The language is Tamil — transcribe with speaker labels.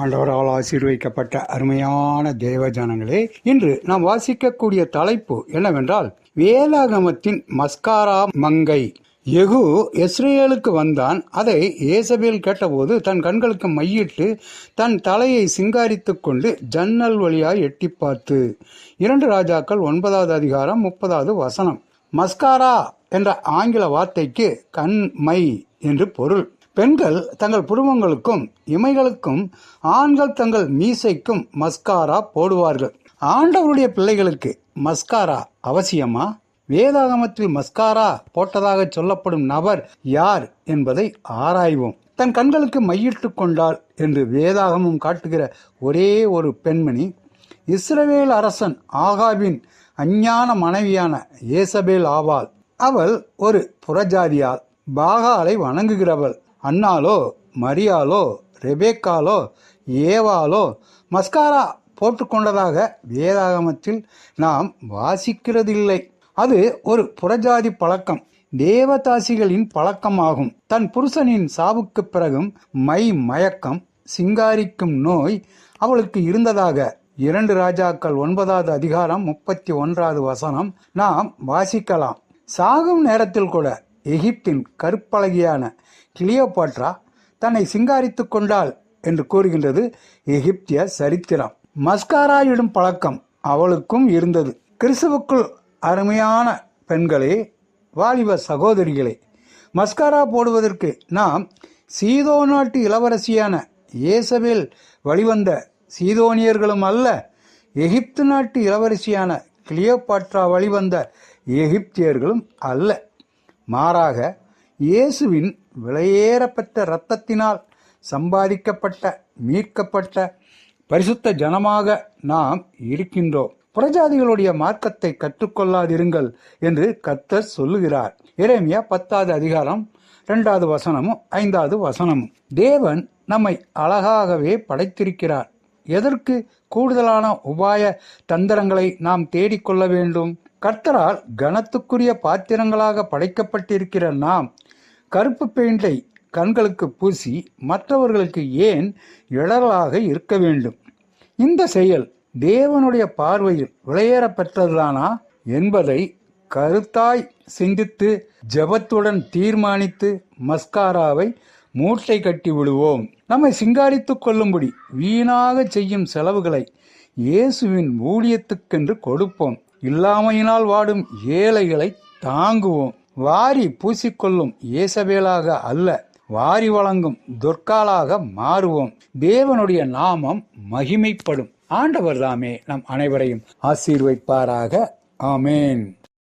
Speaker 1: ஆண்டவரால் ஆசீர்வதிக்கப்பட்ட அருமையான தேவ ஜனங்களே இன்று நாம் வாசிக்கக்கூடிய தலைப்பு என்னவென்றால் வேலாகமத்தின் மஸ்காரா மங்கை. எகு இஸ்ரேலுக்கு வந்தான். அதை ஏசபேல் கேட்டபோது தன் கண்களுக்கு மையிட்டு தன் தலையை சிங்காரித்துக் கொண்டு ஜன்னல் வழியாய் எட்டி பார்த்து. இரண்டு ராஜாக்கள் ஒன்பதாவது அதிகாரம் முப்பதாவது வசனம். மஸ்காரா என்ற ஆங்கில வார்த்தைக்கு கண் மை என்று பொருள். பெண்கள் தங்கள் புருவங்களுக்கும் இமைகளுக்கும் ஆண்கள் தங்கள் மீசைக்கும் மஸ்காரா போடுவார்கள். ஆண்டவருடைய பிள்ளைகளுக்கு மஸ்காரா அவசியமா? வேதாகமத்தில் மஸ்காரா போட்டதாக சொல்லப்படும் நபர் யார் என்பதை ஆராய்வோம். தன் கண்களுக்கு மையிட்டு கொண்டாள் என்று வேதாகமம் காட்டுகிற ஒரே ஒரு பெண்மணி இஸ்ரவேல் அரசன் ஆகாவின் அஞ்ஞான மனைவியான ஏசபேல் ஆவாள். அவள் ஒரு புறஜாதியால் பாகாலை வணங்குகிறவள். அன்னாலோ மரியாலோ ரெபேக்காலோ ஏவாலோ மஸ்காரா போட்டுக்கொண்டதாக வேதாகமத்தில் நாம் வாசிக்கிறதில்லை. அது ஒரு புறஜாதி பழக்கம். தேவதாசிகளின் பழக்கமாகும். தன் புருஷனின் சாவுக்கு பிறகும் மை மயக்கம் சிங்காரிக்கும் நோய் அவளுக்கு இருந்ததாக இரண்டு ராஜாக்கள் ஒன்பதாவது அதிகாரம் முப்பத்தி ஒன்றாவது வசனம் நாம் வாசிக்கலாம். சாகும் நேரத்தில் கூட எகிப்தின் கருப்பழகியான கிளியோபாட்ரா தன்னை சிங்காரித்துக் கொண்டாள் என்று கூறுகின்றது எகிப்திய சரித்திரம். மஸ்காராயிடும் பழக்கம் அவளுக்கும் இருந்தது. கிறிஸ்துவுக்குள் அருமையான பெண்களே வாலிப சகோதரிகளே மஸ்காரா போடுவதற்கு நாம் சீதோ நாட்டு இளவரசியான இயேசபேல் வழிவந்த சீதோனியர்களும் அல்ல எகிப்து நாட்டு இளவரசியான கிளியோபாட்ரா வழிவந்த எகிப்தியர்களும் அல்ல. மாறாக இயேசுவின் விலையேறப்பட்ட இரத்தத்தினால் சம்பாதிக்கப்பட்ட மீட்கப்பட்ட பரிசுத்த ஜனமாக நாம் இருக்கின்றோம். புறஜாதிகளுடைய மார்க்கத்தை கற்றுக்கொள்ளாதிருங்கள் என்று கர்த்தர் சொல்லுகிறார். இறைமையா பத்தாவது அதிகாரம் இரண்டாவது வசனமும் ஐந்தாவது வசனமும். தேவன் நம்மை அழகாகவே படைத்திருக்கிறார். எதற்கு கூடுதலான உபாய தந்திரங்களை நாம் தேடிக்கொள்ள வேண்டும்? கர்த்தரால் கனத்துக்குரிய பாத்திரங்களாக படைக்கப்பட்டிருக்கிற நாம் கருப்பு பெயிண்டை கண்களுக்கு பூசி மற்றவர்களுக்கு ஏன் இடரலாக இருக்க வேண்டும்? இந்த செயல் தேவனுடைய பார்வையில் விளையேற பெற்றதுதானா என்பதை கருத்தாய் சிந்தித்து ஜபத்துடன் தீர்மானித்து மஸ்காராவை மூட்டை கட்டி விடுவோம். நம்மை சிங்காரித்துக் கொள்ளும்படி வீணாக செய்யும் செலவுகளை இயேசுவின் ஊழியத்துக்கென்று கொடுப்போம். இல்லாமையினால் வாடும் ஏழைகளை தாங்குவோம். வாரி பூசிக்கொள்ளும் ஏசபேலாக அல்ல வாரி வழங்கும் தொற்காலாக மாறுவோம். தேவனுடைய நாமம் மகிமைப்படும். ஆண்டவர் தாமே நம் அனைவரையும் ஆசீர்வைப்பாராக. ஆமேன்.